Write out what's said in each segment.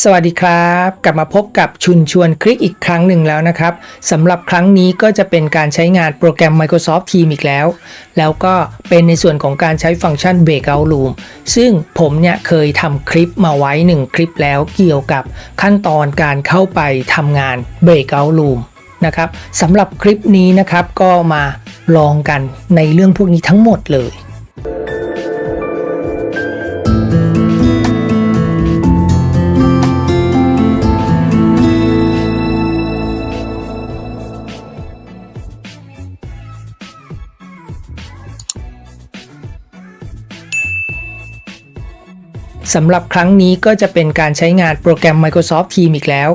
สวัสดีครับ กลับมาพบกับชุนชวนคลิกอีกครั้งหนึ่งแล้วนะครับสำหรับครั้งนี้ก็จะเป็นการใช้งานโปรแกรม Microsoft Teams อีกแล้ว แล้วก็เป็นในส่วนของการใช้ฟังก์ชัน Breakout Room ซึ่งผมเนี่ยเคยทำคลิปมาไว้ 1 คลิปแล้วเกี่ยวกับขั้นตอนการเข้าไปทำงาน Breakout Room นะครับสำหรับคลิปนี้นะครับก็มาลองกันในเรื่องพวกนี้ทั้งหมดเลย สำหรับครั้งนี้ก็จะเป็นการใช้งานโปรแกรม Microsoft Teams อีกแล้ว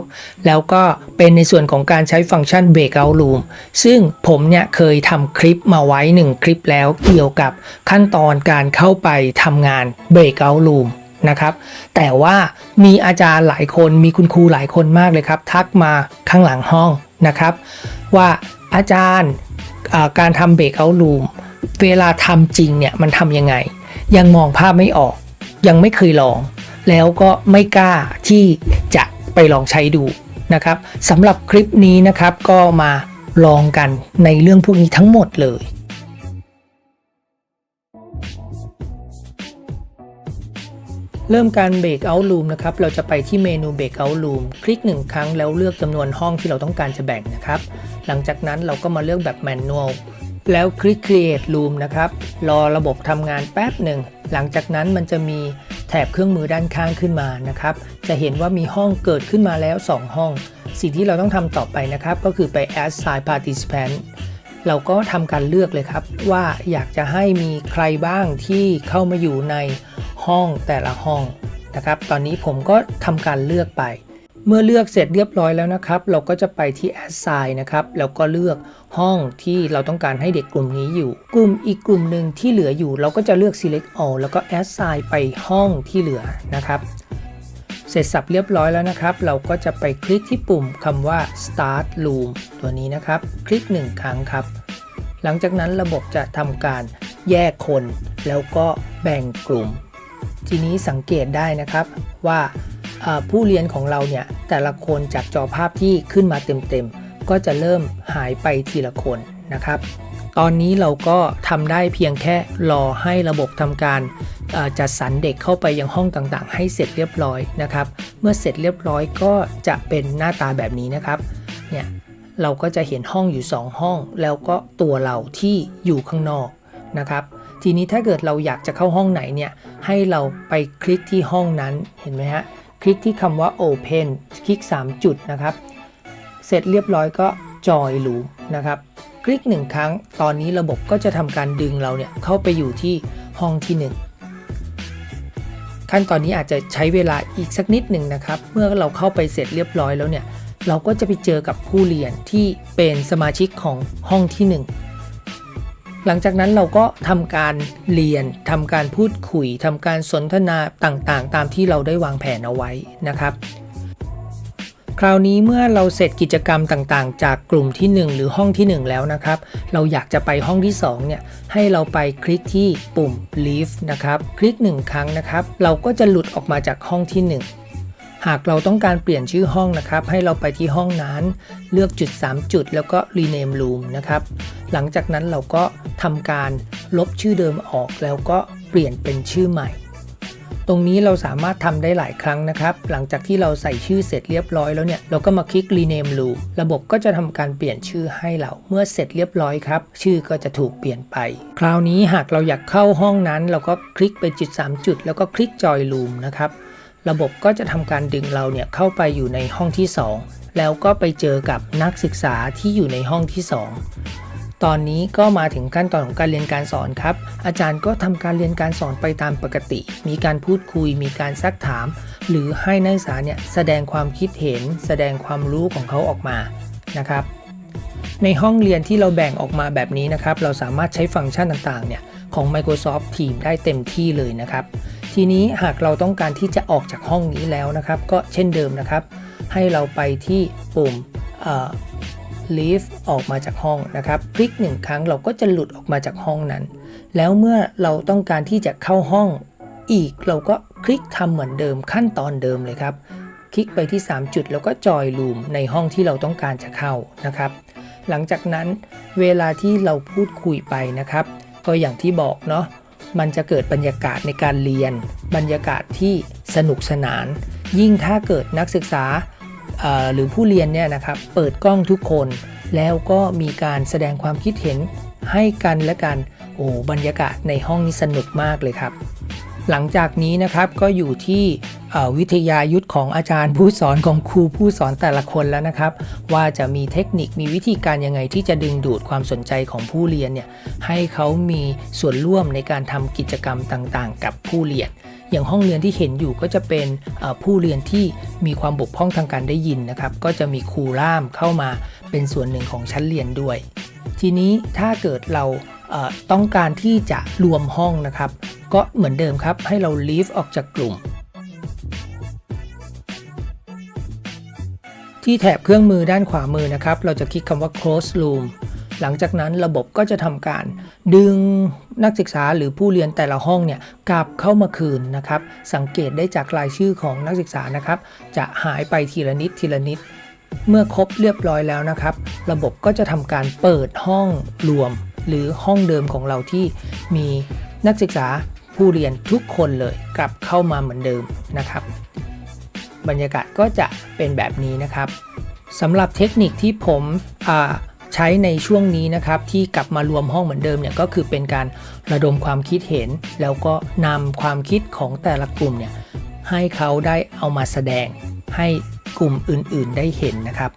แล้วก็เป็นในส่วนของการใช้ฟังก์ชัน Breakout Room ซึ่งผมเนี่ยเคยทำคลิปมาไว้ 1 คลิปแล้วเกี่ยวกับขั้นตอนการเข้าไปทำงาน Breakout Room นะครับ แต่ว่ามีอาจารย์หลายคนมีคุณครูหลายคนมากเลยครับ ทักมาข้างหลังห้องนะครับ ว่าอาจารย์การทำ Breakout Room เวลาทำจริงเนี่ยมันทำยังไง ยังมองภาพไม่ออก ยังไม่เคยลอง แล้วก็ไม่กล้าที่จะไปลองใช้ดูนะครับสำหรับคลิปนี้นะครับก็มาลองกันในเรื่องพวกนี้ทั้งหมดเลยเริ่มการ Breakout Room นะครับ เราจะไปที่เมนู Breakout Room คลิก 1 ครั้งแล้วเลือกจำนวนห้องที่เราต้องการจะแบ่งนะครับ หลังจากนั้นเราก็มาเลือกแบบ Manual แล้วคลิก Create Room นะครับ รอระบบทำงานแป๊บหนึ่ง หลังจากนั้นมันจะมีแถบเครื่องมือด้านข้างขึ้นมานะครับ จะเห็นว่ามีห้องเกิดขึ้นมาแล้ว 2 ห้อง สิ่งที่เราต้องทำต่อไปนะครับ ก็คือไป Assign Participant เราก็ทำการเลือกเลยครับ ว่าอยากจะให้มีใครบ้างที่เข้ามาอยู่ในห้องแต่ละห้องนะครับ ตอนนี้ผมก็ทำการเลือกไป เมื่อเลือกเสร็จเรียบร้อยแล้วนะครับ เราก็จะไปที่ Assign นะครับ แล้วก็เลือกห้องที่เราต้องการให้เด็กกลุ่มนี้อยู่ กลุ่มอีกกลุ่มหนึ่งที่เหลืออยู่ เราก็จะเลือก Select All แล้วก็ Assign ไปห้องที่เหลือนะครับ เสร็จสับเรียบร้อยแล้วนะครับ เราก็จะไปคลิกที่ปุ่มคำว่า Start Room ตัวนี้นะครับ คลิก 1 ครั้งครับ หลังจากนั้นระบบจะทำการแยกคน แล้วก็แบ่งกลุ่ม ทีนี้สังเกตได้นะครับว่าอ่า ผู้เรียนของเราเนี่ยแต่ละคนจากจอภาพที่ขึ้นมาเต็มๆ ก็จะเริ่มหายไปทีละคนนะครับ ตอนนี้เราก็ทำได้เพียงแค่รอให้ระบบทำการจัดสรรเด็กเข้าไปยังห้องต่างๆ ให้เสร็จเรียบร้อยนะครับ เมื่อเสร็จเรียบร้อยก็จะเป็นหน้าตาแบบนี้นะครับ เนี่ยเราก็จะเห็นห้องอยู่ 2 ห้อง แล้วก็ตัวเราที่อยู่ข้างนอกนะครับ ทีนี้ถ้าเกิดเราอยากจะเข้าห้องไหนเนี่ยให้เราไปคลิกที่ห้องนั้นเห็นไหมฮะ คลิกที่คำว่า Open คลิก 3 จุดนะครับ เสร็จเรียบร้อยก็ Join Room นะครับ คลิก 1 ครั้ง ตอนนี้ระบบก็จะทำการดึงเราเนี่ยเข้าไปอยู่ที่ห้องที่ 1 ขั้นตอนนี้อาจจะใช้เวลาอีกสักนิดหนึ่งนะครับ เมื่อเราเข้าไปเสร็จเรียบร้อยแล้วเนี่ย เราก็จะไปเจอกับผู้เรียนที่เป็นสมาชิกของห้องที่ 1 หลังจากนั้นเราก็ทำการเรียนทำการพูดคุยทำการสนทนาต่างๆ ตามที่เราได้วางแผนเอาไว้นะครับ คราวนี้เมื่อเราเสร็จกิจกรรมต่างๆ จากกลุ่มที่ 1 หรือห้องที่ 1 แล้วนะครับ เราอยากจะไปห้องที่2เนี่ยให้เราไปคลิกที่ปุ่ม leave นะครับ คลิก 1 ครั้งนะครับ เราก็จะหลุดออกมาจากห้องที่ 1 หากเราต้องการเปลี่ยนชื่อห้องนะครับ ให้เราไปที่ห้องนั้น เลือกจุด 3 จุด แล้วก็ rename room นะครับ หลังจากนั้นเราก็ทำการลบชื่อเดิมออกแล้วก็เปลี่ยนเป็นชื่อใหม่ ตรงนี้เราสามารถทำได้หลายครั้งนะครับ หลังจากที่เราใส่ชื่อเสร็จเรียบร้อยแล้วเนี่ย เราก็มาคลิก rename room ระบบก็จะทำการเปลี่ยนชื่อให้เรา เมื่อเสร็จเรียบร้อยครับ ชื่อก็จะถูกเปลี่ยนไป คราวนี้หากเราอยากเข้าห้องนั้น เราก็คลิกไปจุด 3 จุด แล้วก็คลิก join room นะครับ ระบบก็จะทำการดึงเราเนี่ยเข้าไปอยู่ในห้องที่ 2 แล้วก็ไปเจอกับนักศึกษาที่อยู่ในห้องที่ 2 ตอนนี้ก็มาถึงขั้นตอนของการเรียนการสอนครับ อาจารย์ก็ทำการเรียนการสอนไปตามปกติ มีการพูดคุย มีการซักถาม หรือให้นักศึกษาเนี่ยแสดงความคิดเห็น แสดงความรู้ของเขาออกมานะครับ ในห้องเรียนที่เราแบ่งออกมาแบบนี้นะครับ เราสามารถใช้ฟังก์ชันต่างๆเนี่ยของ Microsoft Teams ได้เต็มที่เลยนะครับ ทีนี้หากเราต้องการที่จะออกจากห้องนี้แล้วนะครับ ก็เช่นเดิมนะครับ ให้เราไปที่ปุ่ม leave ออกมาจากห้องนะครับคลิกหนึ่งครั้งเราก็จะหลุดออกมาจากห้องนั้น แล้วเมื่อเราต้องการที่จะเข้าห้องอีกเราก็คลิกทำเหมือนเดิมขั้นตอนเดิมเลยครับ คลิกไปที่ 3 จุดแล้วก็จอยรูมในห้องที่เราต้องการจะเข้านะครับ หลังจากนั้นเวลาที่เราพูดคุยไปนะครับ ก็อย่างที่บอกเนาะ มันจะเกิดบรรยากาศในการเรียน บรรยากาศที่สนุกสนาน ยิ่งถ้าเกิดนักศึกษาหรือผู้เรียนเนี่ยนะครับเปิดกล้องทุกคน แล้วก็มีการแสดงความคิดเห็นให้กันและกันโอ้บรรยากาศในห้องนี้สนุกมากเลยครับ หลังจากนี้นะครับก็อยู่ที่ วิทยายุทธของอาจารย์ผู้สอนของครูผู้สอนแต่ละคนแล้วนะครับ ว่าจะมีเทคนิคมีวิธีการยังไงที่จะดึงดูดความสนใจของผู้เรียนเนี่ยให้เขามีส่วนร่วมในการทำกิจกรรมต่างๆ กับผู้เรียน อย่างห้องเรียนที่เห็นอยู่ก็จะเป็นผู้เรียนที่มีความบกพร่องทางการได้ยินนะครับ ก็จะมีครูล่ามเข้ามาเป็นส่วนหนึ่งของชั้นเรียนด้วย ทีนี้ถ้าเกิดเราต้องการที่จะรวมห้องนะครับ ก็เหมือนเดิมครับให้เรา leave ออกจากกลุ่ม ที่แถบเครื่องมือด้านขวามือนะครับ เราจะคลิกคำว่า close room หลังจากนั้นระบบก็จะทำการดึงนักศึกษาหรือผู้เรียนแต่ละห้องเนี่ยกลับเข้ามาคืนนะครับ สังเกตได้จากรายชื่อของนักศึกษานะครับ จะหายไปทีละนิดทีละนิด เมื่อครบเรียบร้อยแล้วนะครับ ระบบก็จะทำการเปิดห้องรวม หรือห้องเดิมของเราที่มีนักศึกษาผู้เรียนทุกคนเลยกลับเข้ามาเหมือนเดิมนะครับ บรรยากาศก็จะเป็นแบบนี้นะครับสำหรับเทคนิคที่ผมใช้ในช่วงนี้นะครับที่กลับมารวมห้องเหมือนเดิมเนี่ยก็คือเป็นการระดมความคิดเห็น แล้วก็นำความคิดของแต่ละกลุ่มเนี่ยให้เขาได้เอามาแสดงให้กลุ่มอื่นๆได้เห็นนะครับ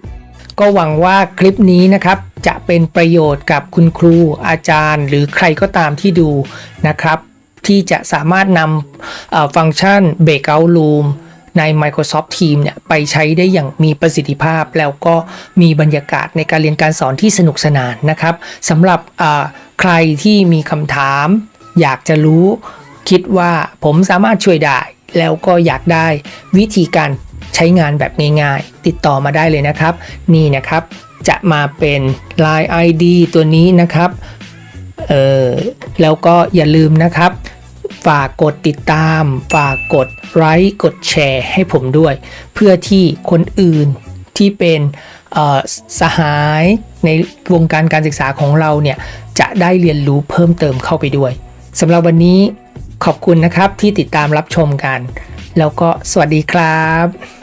ก็หวังว่าคลิปนี้นะครับจะเป็นประโยชน์กับคุณครูอาจารย์ หรือใครก็ตามที่ดูนะครับ ที่จะสามารถนำฟังก์ชัน Breakout Room ใน Microsoft Teams เนี่ยไปใช้ได้อย่างมีประสิทธิภาพ แล้วก็มีบรรยากาศในการเรียนการสอนที่สนุกสนานนะครับสำหรับใครที่มีคำถาม อยากจะรู้ คิดว่าผมสามารถช่วยได้ แล้วก็อยากได้วิธีการใช้งานแบบง่ายๆ ติดต่อมาได้เลยนะครับ นี่นะครับจะมาเป็น Line ID ตัวนี้นะครับเออแล้วก็อย่าลืมนะครับ ฝากกดติดตาม ฝากกดไลค์กดแชร์ให้ผมด้วย เพื่อที่คนอื่นที่เป็นสหายในวงการการศึกษาของเราเนี่ย จะได้เรียนรู้เพิ่มเติมเข้าไปด้วยสำหรับวันนี้ขอบคุณนะครับที่ติดตามรับชมกัน แล้วก็สวัสดีครับ